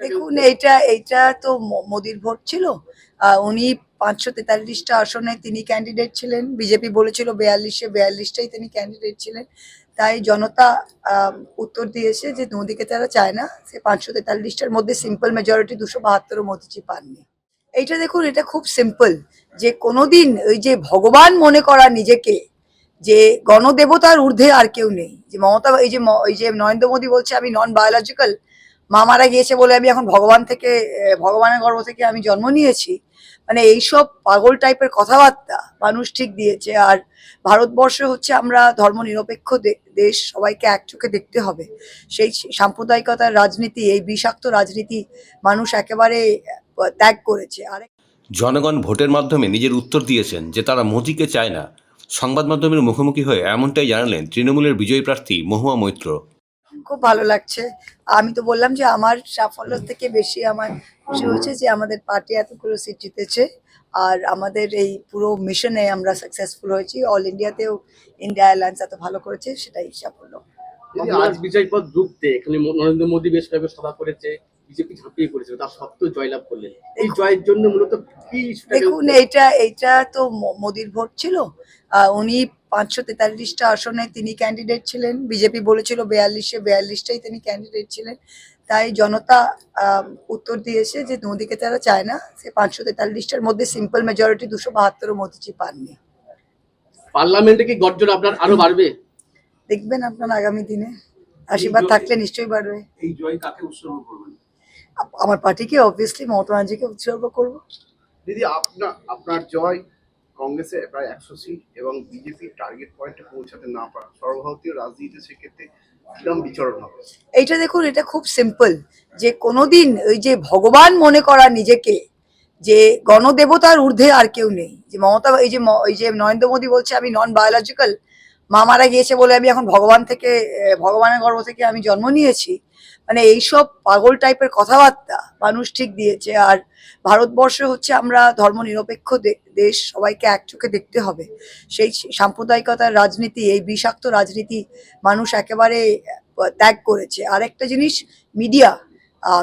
দেখুন এইটা এইটা তো মোদির ভোট ছিল। উনি পাঁচশো তেতাল্লিশটা আসনে তিনি ক্যান্ডিডেট ছিলেন। বিজেপি বলেছিল বেয়াল্লিশে বেয়াল্লিশটাই তিনি ক্যান্ডিডেট ছিলেন। তাই জনতা উত্তর দিয়েছে যে মোদিকে তারা চায় না। সে পাঁচশো তেতাল্লিশটার মধ্যে সিম্পল মেজরিটি দুশো বাহাত্তর মোদিজি পাননি। এইটা দেখুন এটা খুব সিম্পল যে কোনোদিন ওই যে ভগবান মনে করা নিজেকে যে গণদেবতার ঊর্ধ্বে আর কেউ নেই। যে মমতা এই যে এই যে নরেন্দ্র মোদী বলছে আমি নন বায়োলজিক্যাল মা মারা গিয়েছে বলে আমি এখন ভগবান থেকে ভগবানের গর্ভ থেকে আমি জন্ম নিয়েছি। মানে এইসব পাগল টাইপের কথাবার্তা মানুষ ঠিক দিয়েছে। আর ভারতবর্ষে হচ্ছে আমরা ধর্মনিরপেক্ষ দে- দেশ, সবাইকে এক চোখে দেখতে হবে। সেই সাম্প্রদায়িকতার রাজনীতি, এই বিষাক্ত রাজনীতি মানুষ একেবারে ত্যাগ করেছে। আর জনগণ ভোটের মাধ্যমে নিজের উত্তর দিয়েছেন যে তারা মোদিকে চায় না। সংবাদ মাধ্যমের মুখোমুখি হয়ে এমনটাই জানালেন তৃণমূলের বিজয়ী প্রার্থী মহুয়া মৈত্র। খুব ভালো লাগছে। আমি তো বললাম যে আমার সাফল্য থেকে বেশি আমার খুশি হচ্ছে যে আমাদের পার্টি এতগুলো সিট জিতেছে। আর আমাদের এই পুরো মিশনে আমরা সাকসেসফুল হয়েছি। অল ইন্ডিয়াতেও ইন্ডিয়া অ্যালায়েন্স এত ভালো করেছে সেটাই সাফল্য। আজ বিজয় পথ ডুবতে এখানে নরেন্দ্র মোদী বেশ কয়েকবার সভা করেছে বিজেপি ঝাঁপিয়ে পড়েছিল তার সত্ত্বেও জয়লাভ করলেন। এই জয়ের জন্য মূলত কি দেখুন এইটা এইটা তো মোদির ভোট ছিল। উনি পাঁচশো তেতাল্লিশটা আসনে তিনি ক্যান্ডিডেট ছিলেন। বিজেপি বলেছিল বেয়াল্লিশে বেয়াল্লিশটাই তিনি ক্যান্ডিডেট ছিলেন। তাই জনতা উত্তর দিয়েছে যে মোদিকে তারা চায় না। সে পাঁচশো তেতাল্লিশটার মধ্যে সিম্পল মেজরিটি দুশো বাহাত্তর মোদিজি পাননি। পার্লামেন্টে কি গর্জন আপনার আরও বাড়বে? দেখবেন আপনার আগামী দিনে। আশীর্বাদ থাকলে নিশ্চয়ই বাড়বে। এই জয় কাকে উৎসর্গ করবেন? আমার পার্টিকে অবভিয়াসলি মমতা ব্যানার্জিকে উৎসর্গ করব। দিদি আপনার আপনার জয় কংগ্রেসে প্রায় একশো সিট এবং বিজেপির টার্গেট পয়েন্টে পৌঁছাতে না পারা সর্বভারতীয় রাজনীতিতে সেক্ষেত্রে এইটা দেখুন, এটা খুব সিম্পল যে কোনোদিন ওই যে ভগবান মনে করা নিজেকে, যে গণদেবতার ঊর্ধ্বে আর কেউ নেই। যে মমতা, এই যে এই যে নরেন্দ্র মোদী বলছে, আমি নন বায়োলজিক্যাল মা মারা গিয়েছে বলে আমি এখন ভগবান থেকে ভগবানের গর্ভ থেকে আমি জন্ম নিয়েছি। মানে এইসব পাগল টাইপের কথাবার্তা মানুষ ঠিক দিয়েছে। আর ভারতবর্ষ হচ্ছে আমরা ধর্মনিরপেক্ষ দে- দেশ, সবাইকে এক চোখে দেখতে হবে। সেই সাম্প্রদায়িকতার রাজনীতি, এই বিষাক্ত রাজনীতি মানুষ একেবারে ত্যাগ করেছে। আর একটা জিনিস, মিডিয়া।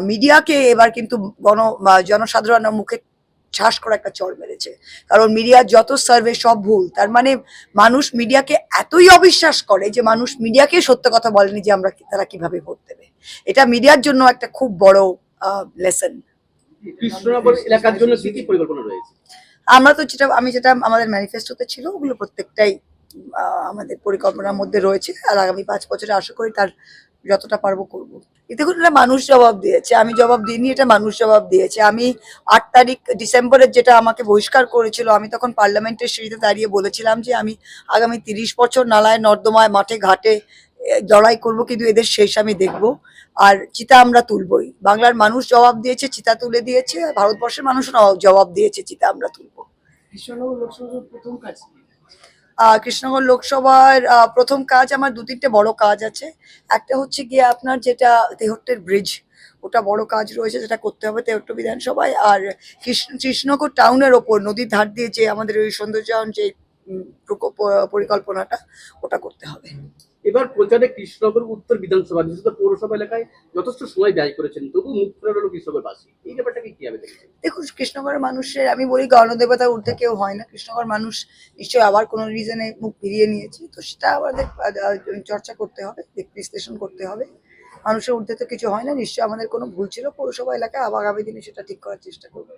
মিডিয়াকে এবার কিন্তু গণ জনসাধারণের মুখে ঠাস করে একটা চড় মেরেছে। কারণ মিডিয়ার যত সার্ভে সব ভুল তার মানে মানুষ মিডিয়াকে এতই অবিশ্বাস করে যে মানুষ মিডিয়াকে সত্য কথা বলেনি যে আমরা তারা কীভাবে ভোট দেবে। এটা মিডিয়ার জন্য একটা খুব বড় লেসন কৃষ্ণনগর এলাকার জন্য কি কি পরিকল্পনা রয়েছে? আমরা তো যেটা আমি যেটা আমাদের ম্যানিফেস্টোতে ছিল ওগুলো প্রত্যেকটাই আমাদের পরিকল্পনার মধ্যে রয়েছে। আর আগামী পাঁচ বছরে আশা করি তার যতটা পারব করব। দেখুন এটা মানুষ জবাব দিয়েছে, আমি জবাব দিইনি, এটা মানুষ জবাব দিয়েছে। আমি আট তারিখ ডিসেম্বরের যেটা আমাকে বহিষ্কার করেছিল, আমি তখন পার্লামেন্টের সিঁড়িতে দাঁড়িয়ে বলেছিলাম যে আমি আগামী তিরিশ বছর নালায় নর্দমায় মাঠে ঘাটে লড়াই করব, কিন্তু এদের শেষ আমি দেখব। আর চিতা আমরা তুলবই। বাংলার মানুষ জবাব দিয়েছে, চিতা তুলে দিয়েছে ভারতবর্ষের মানুষ জবাব দিয়েছে, চিতা আমরা তুলবো। লোকসভার প্রথম কাজ কৃষ্ণনগর লোকসভার প্রথম কাজ আমার দু তিনটে বড় কাজ আছে। একটা হচ্ছে গিয়ে আপনার যেটা তেহট্টের ব্রিজ ওটা বড় কাজ রয়েছে যেটা করতে হবে তেহট্ট বিধানসভায়। আর কৃষ্ণ, কৃষ্ণনগর টাউনের ওপর, নদীর ধার দিয়ে যে আমাদের ওই সৌন্দর্যায়ন যে পরিকল্পনাটা, ওটা করতে হবে। এবার প্রচারে কৃষ্ণনগর উত্তর বিধানসভা, বিশেষত পৌরসভা এলাকায় যথেষ্ট সময় ব্যয় করেছেন। তবু মুখ ফেরার হলো কৃষ্ণনগর বাসী। এই ব্যাপারটাকে কীভাবে দেখুন কৃষ্ণগড়ের মানুষের, আমি বলি গণদেবতা ঊর্ধ্বে কেউ হয় না। কৃষ্ণগড় মানুষ নিশ্চয়ই আবার কোনো রিজনে মুখ ফিরিয়ে নিয়েছে। তো সেটা আমাদের চর্চা করতে হবে, বিশ্লেষণ করতে হবে। মানুষের ঊর্ধ্বে তো কিছু হয় না। নিশ্চয়ই আমাদের কোনো ভুল ছিল। পৌরসভা এলাকায় আগামী দিনে সেটা ঠিক করার চেষ্টা করব।